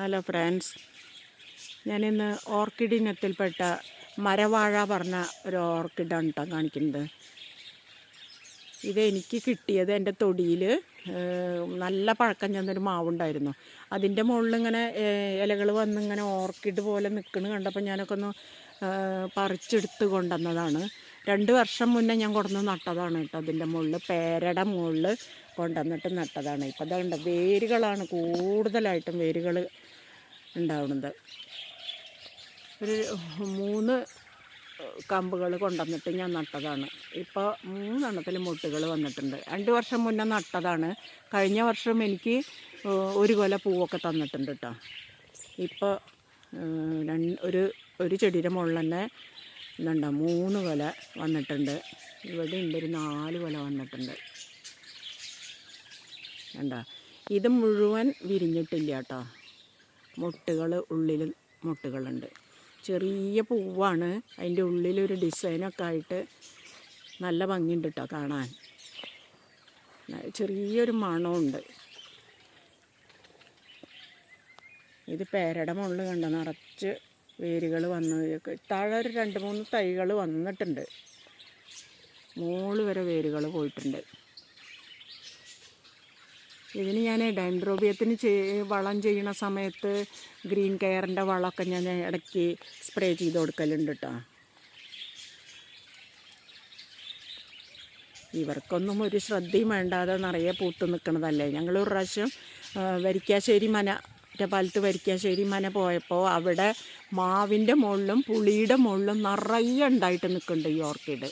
Hello friends ഞാനിന്ന് orchid ഇനത്തിൽപ്പെട്ട മരവാഴ പറഞ്ഞ ഒരു ഓർക്കിഡാണ് കേട്ടോ കാണിക്കുന്നത്. ഇതെനിക്ക് കിട്ടിയത് എന്റെ തൊടിയിൽ നല്ല പഴക്കം ചെന്നൊരു മാവുണ്ടായിരുന്നു. അതിന്റെ മുകളിൽ ഇങ്ങനെ ഇലകൾ വന്ന് ഇങ്ങനെ ഓർക്കിഡ് പോലെ നിൽക്കുന്നത് കണ്ടപ്പോൾ ഞാനൊക്കെ ഒന്ന് പറിച്ചെടുത്ത് കൊണ്ടുവന്നതാണ്. രണ്ട് വർഷം മുന്നേ ഞാൻ കൊണ്ടുവന്ന് നട്ടതാണ് കേട്ടോ. അതിന്റെ മുകളിൽ പേരയുടെ മുകളിൽ കൊണ്ടുവന്നിട്ട് നട്ടതാണ്. ഇപ്പോൾ അതുകൊണ്ട് വേരുകളാണ് കൂടുതലായിട്ടും വേരുകൾ ഉണ്ടാവുന്നത്. ഒരു മൂന്ന് കമ്പുകൾ കൊണ്ടുവന്നിട്ട് ഞാൻ നട്ടതാണ്. ഇപ്പോൾ മൂന്നെണ്ണത്തിൽ മുട്ടുകൾ വന്നിട്ടുണ്ട്. രണ്ട് വർഷം മുന്നേ നട്ടതാണ്. കഴിഞ്ഞ വർഷം എനിക്ക് ഒരു കൊല പൂവൊക്കെ തന്നിട്ടുണ്ട് കേട്ടോ ഇപ്പോൾ ഒരു ഒരു ചെടിയുടെ മുകളിൽ തന്നെ ഇതുണ്ടോ മൂന്ന് കൊല വന്നിട്ടുണ്ട്. ഇവിടെ ഉണ്ട് ഒരു നാല് കൊല വന്നിട്ടുണ്ട്. കണ്ടോ? ഇത് മുഴുവൻ വിരിഞ്ഞിട്ടില്ല കേട്ടോ മുട്ടുകൾ ഉള്ളിൽ മുട്ടുകളുണ്ട്. ചെറിയ പൂവാണ്. അതിന്റെ ഉള്ളിലൊരു ഡിസൈനൊക്കെ ആയിട്ട് നല്ല ഭംഗിയുണ്ട് കേട്ടോ കാണാൻ. ചെറിയൊരു മണമുണ്ട് ഇത് പേരട മുകളിൽ കണ്ട? നിറച്ച് വേരുകൾ വന്ന് താഴെ ഒരു രണ്ട് മൂന്ന് തൈകൾ വന്നിട്ടുണ്ട്. മോൾ വരെ വേരുകൾ പോയിട്ടുണ്ട്. ഇതിന് ഞാൻ ഡൈൻഡ്രോബിയത്തിന് വളം ചെയ്യണ സമയത്ത് ഗ്രീൻ കെയറിന്റെ വളമൊക്കെ ഞാൻ ഇടയ്ക്ക് സ്പ്രേ ചെയ്ത് കൊടുക്കലുണ്ട് കേട്ടോ ഇവർക്കൊന്നും ഒരു ശ്രദ്ധയും വേണ്ടാതെ നിറയെ പൂത്ത് നിൽക്കണതല്ലേ. ഞങ്ങൾ ഒരു പ്രാവശ്യം വരിക്കാശ്ശേരി മന പാലത്ത് വരിക്കാശ്ശേരി മന പോയപ്പോൾ അവിടെ മാവിന്റെ മുകളിലും പുളിയുടെ മുകളിലും നിറയെ ഉണ്ടായിട്ട് നിൽക്കുന്നുണ്ട് ഈ ഓർക്കിഡ്.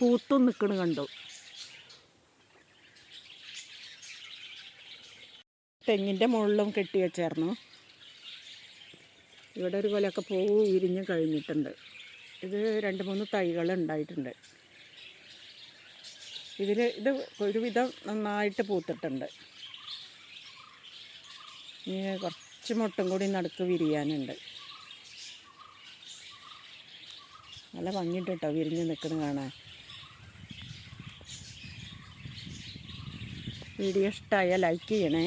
പൂത്തും നിൽക്കണ കണ്ടു. തെങ്ങിന്റെ മുകളിലും കെട്ടി വെച്ചായിരുന്നു. ഇവിടെ ഒരു കൊലൊക്കെ പൂ വിരിഞ്ഞ് കഴിഞ്ഞിട്ടുണ്ട്. ഇത് രണ്ട് മൂന്ന് തൈകൾ ഉണ്ടായിട്ടുണ്ട്. ഇതിൽ ഇത് ഒരുവിധം നന്നായിട്ട് പൂത്തിട്ടുണ്ട്. ഇനി കുറച്ച് മുട്ടും കൂടി നടുക്ക് വിരിയാനുണ്ട്. നല്ല ഭംഗിയുണ്ട് കേട്ടോ വിരിഞ്ഞ് നിൽക്കുന്നത് കാണാൻ. വീഡിയോ ഇഷ്ടമായ ലൈക്ക് ചെയ്യണേ.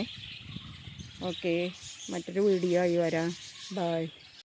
ഓക്കെ. മറ്റൊരു വീഡിയോ ആയി വരാം. ബായ്